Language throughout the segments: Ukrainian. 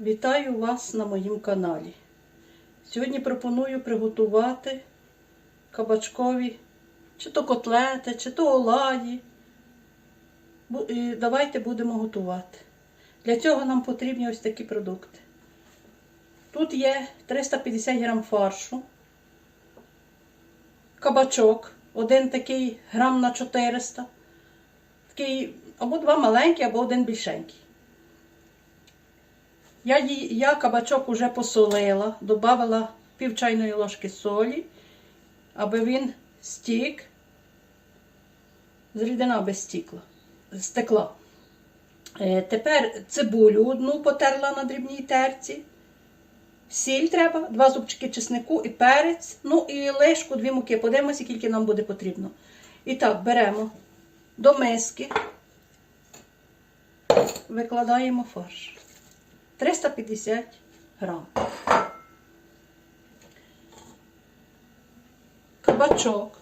Вітаю вас на моїм каналі. Сьогодні пропоную приготувати кабачкові чи то котлети, чи то оладі. Давайте будемо готувати. Для цього нам потрібні ось такі продукти. Тут є 350 грам фаршу, кабачок, один такий грам на 400, такий або два маленькі, або один більшенький. Я, ї- я кабачок уже посолила, додала пів чайної ложки солі, аби він стік, з рідина без стікла, стекла. Е, тепер цибулю одну потерла на дрібній терці. Сіль треба, два зубчики чеснику і перець, ну і лишку, дві муки. Подивимося, скільки нам буде потрібно. І так, беремо до миски, викладаємо фарш. 350 грам. Кабачок.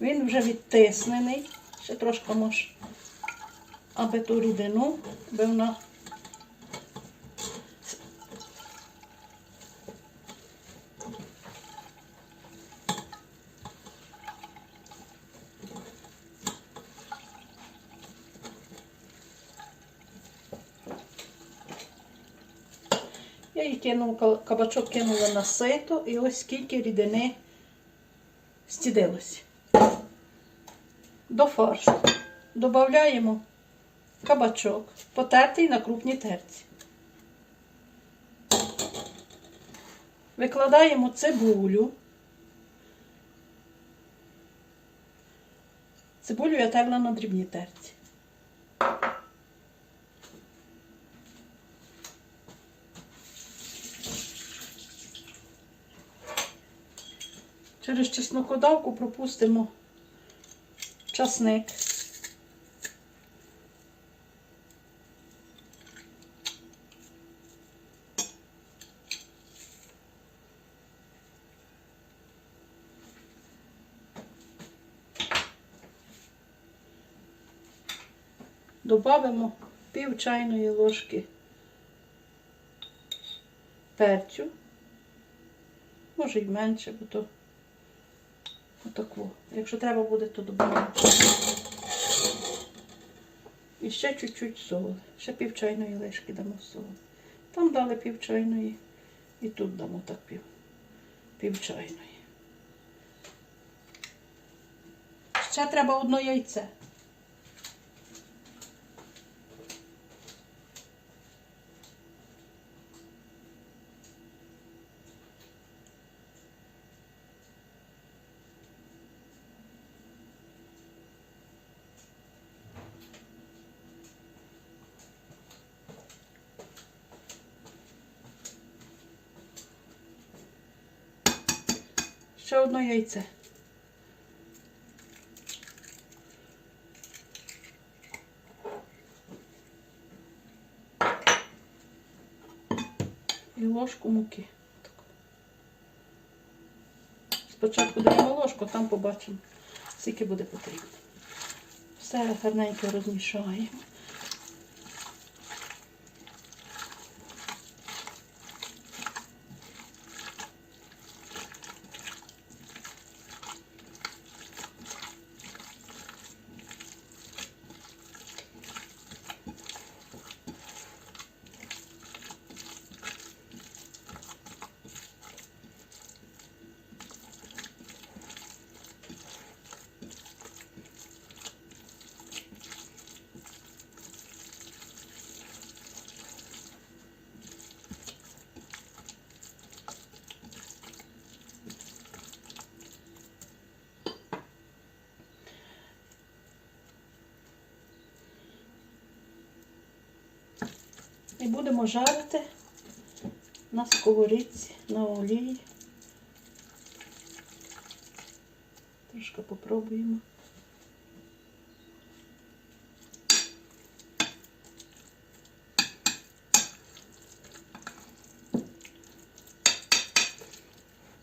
Він вже відтиснений. Ще трошки може, аби ту рідину, аби вона. Я її кинув, кабачок кинула на сито і ось скільки рідини стідилось. До фаршу додаємо кабачок, потертий на крупній терці. Викладаємо цибулю. Цибулю я терла на дрібній терці. Через чеснокодавку пропустимо часник. Добавимо пів чайної ложки перцю. Може й менше, бо то отаку. Якщо треба буде, то додамо. І ще чуть-чуть солі. Ще пів чайної лишки дамо солі. Там дали пів чайної і тут дамо так пів, пів чайної. Ще треба одно яйце. Ще одно яйце. І ложку муки. Спочатку даємо ложку, там побачимо, скільки буде потрібно. Все гарненько розмішаємо. І будемо жарити на сковорідці, на олії. Трошки попробуємо.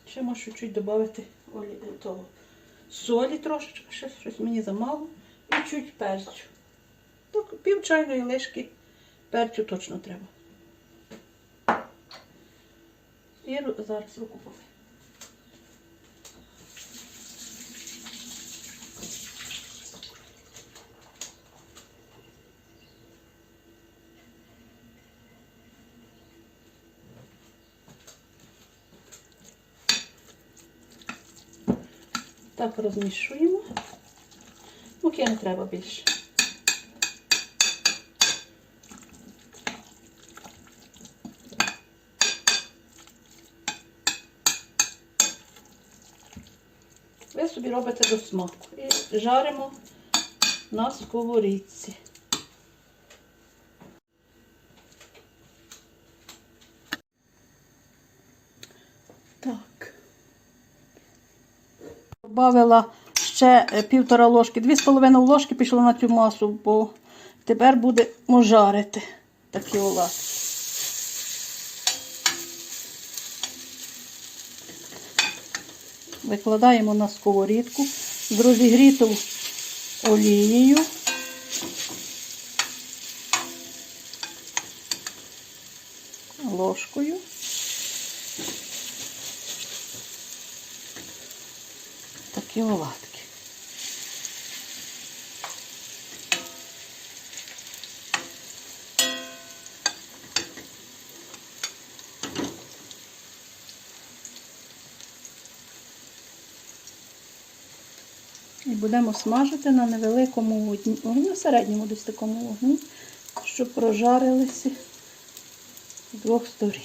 Ще можу чуть-чуть додати е, того, солі трошечки, щось мені замало. І чуть перцю. Так, пів чайної лишки Перцю точно треба. І зараз руку повинен. Так розмішуємо, муки не треба більше. Робите до смаку. І жаримо на сковорідці. Так. Добавила ще е, півтора ложки, дві з половиною ложки пішло на цю масу, бо тепер будемо жарити такі оладки. Викладаємо на сковорідку з розігрітою олією. Ложкою. Такі оладки. І будемо смажити на невеликому вогні, на середньому десь такому вогні, щоб прожарилися з двох сторін.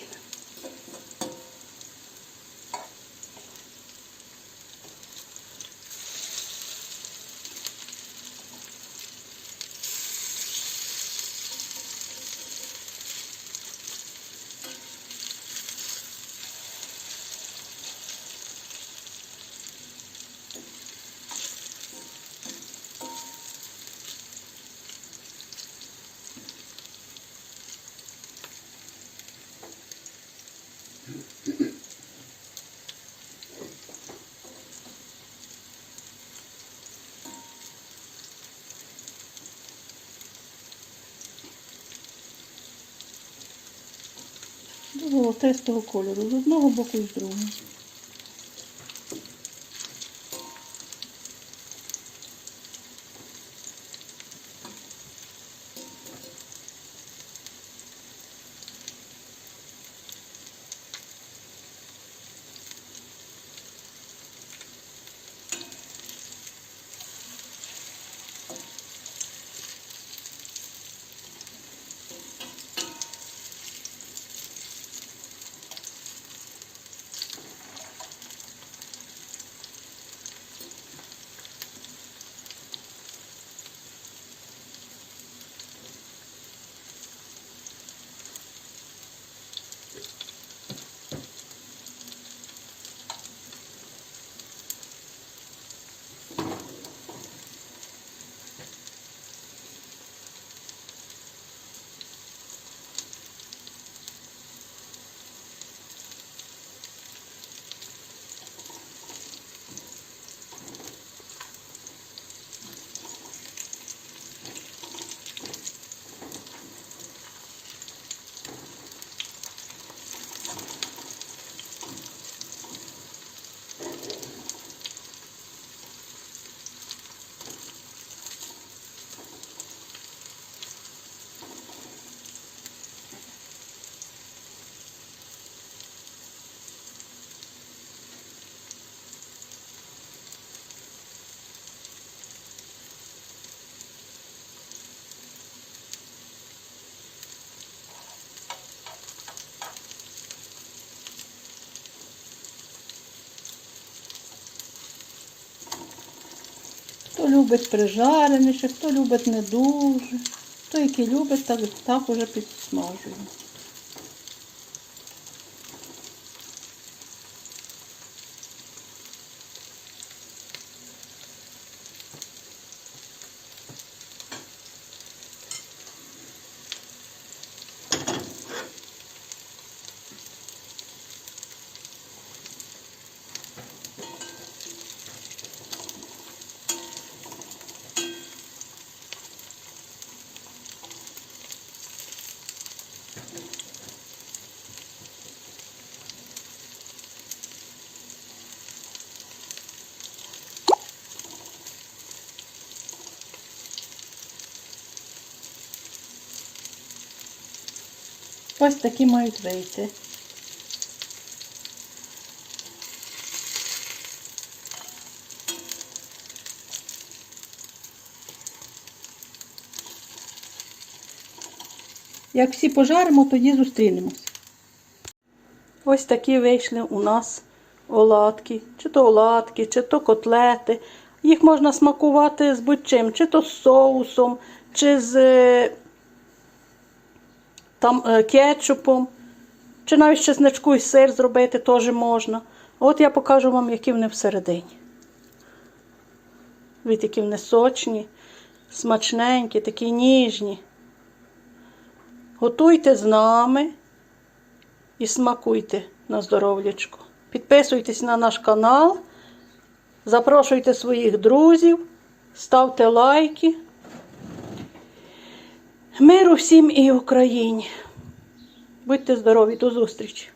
До золотистого кольору, з одного боку і з другого. Любить прижареніше, хто любить не дуже. Хто який любить, так, так уже підсмажує. Ось такі мають вийти. Як всі пожаримо, тоді зустрінемось. Ось такі вийшли у нас оладки, чи то оладки, чи то котлети. Їх можна смакувати з будь-чим, чи то з соусом, чи з е, там, е, кетчупом, чи навіть чесничку і сир зробити теж можна. От я покажу вам, які вони всередині. Від які вони сочні, смачненькі, такі ніжні. Готуйте з нами і смакуйте на здоров'ячко. Підписуйтесь на наш канал, запрошуйте своїх друзів, ставте лайки. Миру всім і Україні. Будьте здорові, до зустрічі!